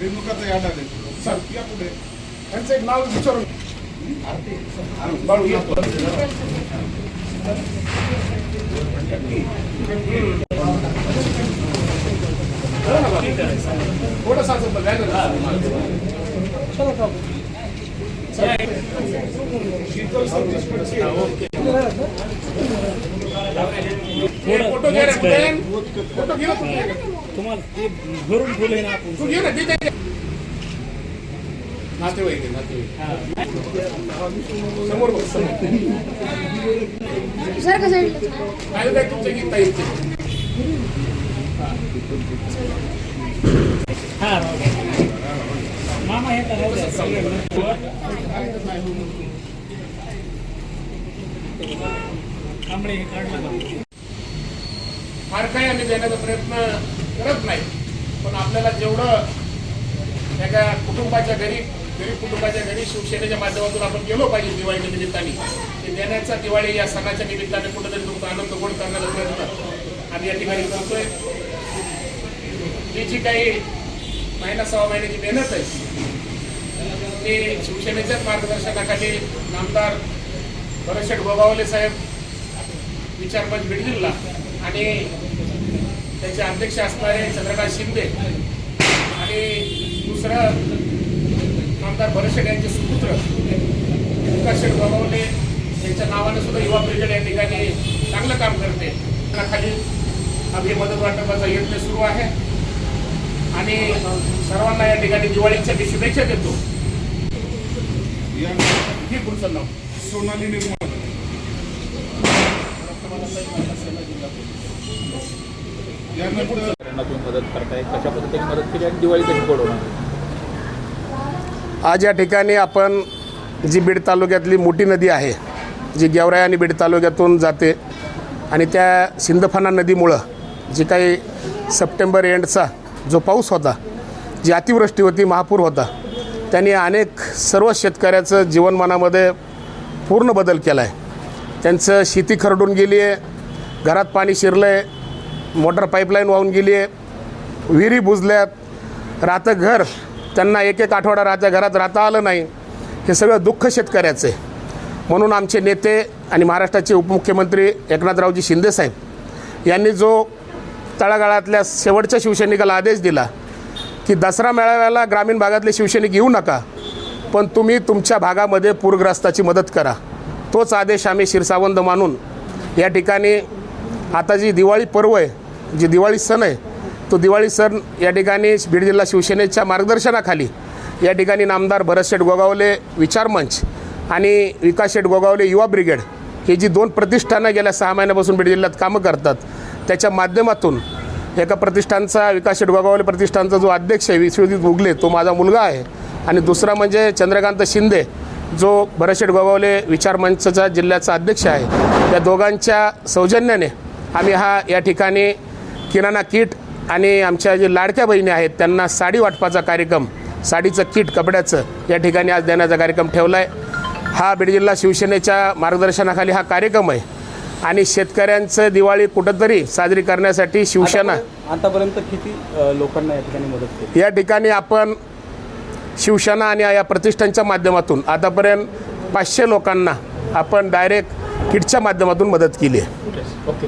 रेणुकाचं याड आले सर या पुढे. त्यांचं एक नाव विचारून. थोडं ये. शीतल फोटो घ्या. फोटो घ्या. तुम्हाला ते भरून फुल आहे ना आपण. तू घे ना दे दे नातेवाईक आहे, नातेवाईक. समोर बघ समोर. सर कसं काय काय तुमच्या गीत ताई इथे. हा मामा हे करायचं हे काढला? फार काही आम्ही देण्याचा प्रयत्न करत नाही. पण आपल्याला जेवढं एका कुटुंबाच्या घरी गरीब कुटुंबाच्या घरी शिवसेनेच्या माध्यमातून आपण गेलो पाहिजे दिवाळीच्या निमित्ताने ते देण्याचा दिवाळी या सणाच्या निमित्ताने कुठेतरी तुमचा आनंद गोड करण्याचा प्रयत्न आम्ही या ठिकाणी करतोय. ही जी काही महिना सहा महिन्याची मेहनत आहे ती शिवसेनेच्याच मार्गदर्शनाखाली नामदार भरतशेठ गोगावले साहेब विचारपंच बीड आणि त्याचे अध्यक्ष असणारे चंद्रकांत शिंदे आणि दुसरं आमदार भरतशेठ यांचे सुपुत्र विकास शेठ गोगावले यांच्या नावाने सुद्धा युवा ब्रिगेड या ठिकाणी चांगलं काम करते. खाली आपली मदत वाटपाचा यत्न सुरू आहे. आणि सर्वांना या ठिकाणी दिवाळीच्या मी शुभेच्छा देतो. ही पुढचं नाव. सोनाली तुम्ही मदत करताय कशा पद्धतीने मदत केली आणि दिवाळी कशी पडवणार आज या ठिकाणी आपण जी बीड तालुक्यातली मोठी नदी आहे जी गेवराई आणि बीड तालुक्यातून जाते आणि त्या सिंदफाना नदीमुळं जी काही सप्टेंबर एंडचा जो पाऊस होता जी अतिवृष्टी होती महापूर होता त्यांनी अनेक सर्व शेतकऱ्याचं जीवनमानामध्ये पूर्ण बदल केला आहे त्यांचं शेती खरडून गेली आहे घरात पाणी शिरलं आहे मोटर पाईपलाईन वाहून गेली आहे. विहिरी बुजल्यात. राहतं घर. त्यांना एक एक आठवडा राहत्या घरात राहता आलं नाही. हे सगळं दुःख शेतकऱ्याचं आहे. म्हणून आमचे नेते आणि महाराष्ट्राचे उपमुख्यमंत्री एकनाथरावजी शिंदेसाहेब यांनी जो तळागाळातल्या शेवटच्या शिवसैनिकाला आदेश दिला की दसरा मेळाव्याला ग्रामीण भागातले शिवसैनिक येऊ नका पण तुम्ही तुमच्या भागामध्ये पूरग्रस्ताची मदत करा. तोच आदेश आम्ही शिरसावंत मानून या ठिकाणी आता जी दिवाळी पर्व आहे जी दिवाळी सण आहे तो दिवाळी सण या ठिकाणी बीड जिल्हा शिवसेनेच्या मार्गदर्शनाखाली या ठिकाणी नामदार भरतशेठ गोगावले विचारमंच आणि विकास शेठ गोगावले युवा ब्रिगेड ही जी दोन प्रतिष्ठानं गेल्या सहा महिन्यापासून बीड जिल्ह्यात कामं करतात त्याच्या माध्यमातून एका प्रतिष्ठानचा विकास शेठ गोगावले प्रतिष्ठानचा जो अध्यक्ष आहे विश्वजित मुगले तो माझा मुलगा आहे. आणि दुसरा म्हणजे चंद्रकांत शिंदे जो भरतशेठ गोगावले विचार मंचचा जिल्ह्याचा अध्यक्ष आहे. या दोघांच्या सौजन्याने आम्ही हा या ठिकाणी किराणा किट आणि आमच्या जे लाडक्या बहिणी आहेत त्यांना साडी वाटपाचा कार्यक्रम साडीचं किट कपड्याचं या ठिकाणी आज देण्याचा कार्यक्रम ठेवला आहे हा बीड जिल्हा शिवसेनेच्या मार्गदर्शनाखाली हा कार्यक्रम आहे. आणि शेतकऱ्यांचं दिवाळी कुठंतरी साजरी करण्यासाठी शिवसेना आतापर्यंत किती लोकांना या ठिकाणी मदत केली? या ठिकाणी आपण शिवसेना आणि या प्रतिष्ठानच्या माध्यमातून आतापर्यंत पाचशे लोकांना आपण डायरेक्ट किटच्या माध्यमातून मदत केली आहे. ओके.